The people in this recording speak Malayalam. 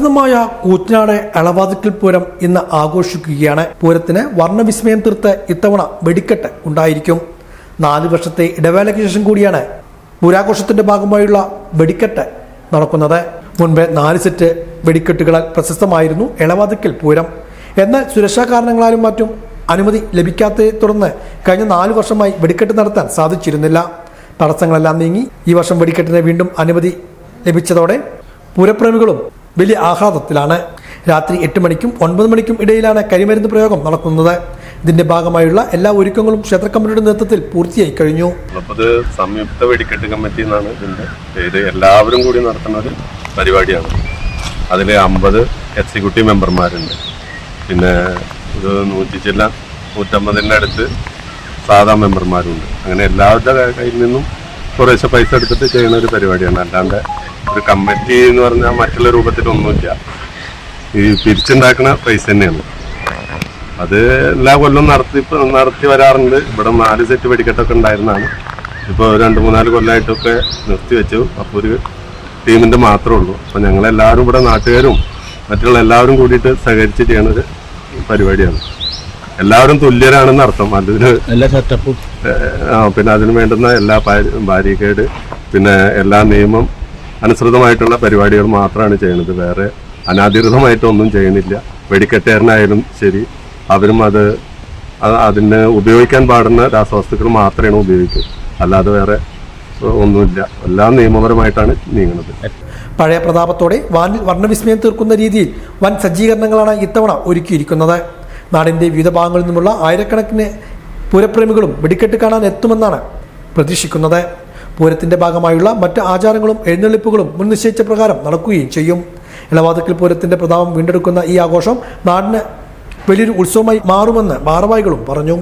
പ്രസിദ്ധമായ കൂറ്റനാട് അളവാതിക്കൽ പൂരം ഇന്ന് ആഘോഷിക്കുകയാണ്. പൂരത്തിന് വർണവിസ്മയം തീർത്ത് ഇത്തവണ വെടിക്കെട്ട് ഉണ്ടായിരിക്കും. നാല് വർഷത്തെ ഇടവേളയ്ക്ക് ശേഷം കൂടിയാണ് പൂരാഘോഷത്തിന്റെ ഭാഗമായുള്ള വെടിക്കെട്ട് നടക്കുന്നത്. മുൻപ് നാല് സെറ്റ് വെടിക്കെട്ടുകളാൽ പ്രശസ്തമായിരുന്നു ഇളവാതിക്കൽ പൂരം. എന്നാൽ സുരക്ഷാ കാരണങ്ങളാലും മറ്റും അനുമതി ലഭിക്കാത്തതിനെ തുടർന്ന് കഴിഞ്ഞ നാല് വർഷമായി വെടിക്കെട്ട് നടത്താൻ സാധിച്ചിരുന്നില്ല. തടസ്സങ്ങളെല്ലാം നീങ്ങി ഈ വർഷം വെടിക്കെട്ടിന് വീണ്ടും അനുമതി ലഭിച്ചതോടെ പൂരപ്രേമികളും വലിയ ആഹ്ലാദത്തിലാണ് രാത്രി എട്ട് മണിക്കും ഒൻപത് മണിക്കും ഇടയിലാണ് കരിമരുന്ന് പ്രയോഗം നടക്കുന്നത് ഇതിന്റെ ഭാഗമായുള്ള എല്ലാ ഒരുക്കങ്ങളും ക്ഷേത്ര കമ്മിറ്റിയുടെ നേതൃത്വത്തിൽ പൂർത്തിയായി കഴിഞ്ഞു. സംയുക്ത വെടിക്കെട്ട് കമ്മിറ്റി എന്നാണ് ഇതിന്റെ പേര്. എല്ലാവരും കൂടി നടത്തുന്ന ഒരു പരിപാടിയാണ്. അതിൽ അമ്പത് എക്സിക്യൂട്ടീവ് മെമ്പർമാരുണ്ട്. പിന്നെ ഇത് നൂറ്റി ചില്ല നൂറ്റമ്പതിന്റെ അടുത്ത് സാധാ മെമ്പർമാരുണ്ട്. അങ്ങനെ എല്ലാവരുടെ കയ്യിൽ നിന്നും കുറേശ്ശെ പൈസ എടുത്തിട്ട് ചെയ്യുന്ന ഒരു പരിപാടിയാണ്. അല്ലാണ്ട് ഒരു കമ്മിറ്റി എന്ന് പറഞ്ഞാൽ മറ്റുള്ള രൂപത്തിലൊന്നുമില്ല. ഈ പിരിച്ചുണ്ടാക്കുന്ന പൈസ തന്നെയാണ്. അത് എല്ലാ കൊല്ലം നടത്തി നടത്തി വരാറുണ്ട്. ഇവിടെ നാല് സെറ്റ് വെടിക്കെട്ടൊക്കെ ഉണ്ടായിരുന്നതാണ് ഇപ്പോൾ രണ്ട് മൂന്നാൽ കൊല്ലമായിട്ടൊക്കെ നിർത്തി വെച്ചു. അപ്പോൾ ഒരു ടീമിന്റെ മാത്രമേ ഉള്ളൂ. അപ്പോൾ ഞങ്ങളെല്ലാവരും ഇവിടെ നാട്ടുകാരും മറ്റുള്ള എല്ലാവരും കൂടിയിട്ട് സഹകരിച്ച് ചെയ്യണ ഒരു പരിപാടിയാണ്. എല്ലാവരും തുല്യരാണെന്ന് അർത്ഥം. അതിന് എല്ലാ സെറ്റപ്പും പിന്നെ അതിന് വേണ്ടുന്ന എല്ലാ ബാരിക്കേഡ് പിന്നെ എല്ലാ നിയമം അനുസൃതമായിട്ടുള്ള പരിപാടികൾ മാത്രമാണ് ചെയ്യുന്നത്. വേറെ അനാധികൃതമായിട്ടൊന്നും ചെയ്യുന്നില്ല. വെടിക്കെട്ടുകാരനായാലും ശരി അവരും അത് അതിന് ഉപയോഗിക്കാൻ പാടുന്ന രാസവസ്തുക്കൾ മാത്രമാണ് ഉപയോഗിക്കുക. അല്ലാതെ വേറെ ഒന്നുമില്ല. എല്ലാം നിയമപരമായിട്ടാണ് നീങ്ങുന്നത്. പഴയ പ്രതാപത്തോടെ വാനിൽ വർണവിസ്മയം തീർക്കുന്ന രീതിയിൽ വൻ സജ്ജീകരണങ്ങളാണ് ഇത്തവണ ഒരുക്കിയിരിക്കുന്നത്. നാടിന്റെ വിവിധ ഭാഗങ്ങളിൽ നിന്നുമുള്ള ആയിരക്കണക്കിന് പൂരപ്രേമികളും വെടിക്കെട്ട് കാണാൻ എത്തുമെന്നാണ് പ്രതീക്ഷിക്കുന്നത്. പൂരത്തിന്റെ ഭാഗമായുള്ള മറ്റ് ആചാരങ്ങളും എഴുന്നള്ളിപ്പുകളും മുൻനിശ്ചയിച്ച പ്രകാരം നടക്കുകയും ചെയ്യും. ഇളവാതുക്കൽ പൂരത്തിന്റെ പ്രതാപം വീണ്ടെടുക്കുന്ന ഈ ആഘോഷം നാടിന് വലിയൊരു ഉത്സവമായി മാറുമെന്ന് ഭാരവാഹികളും പറഞ്ഞു.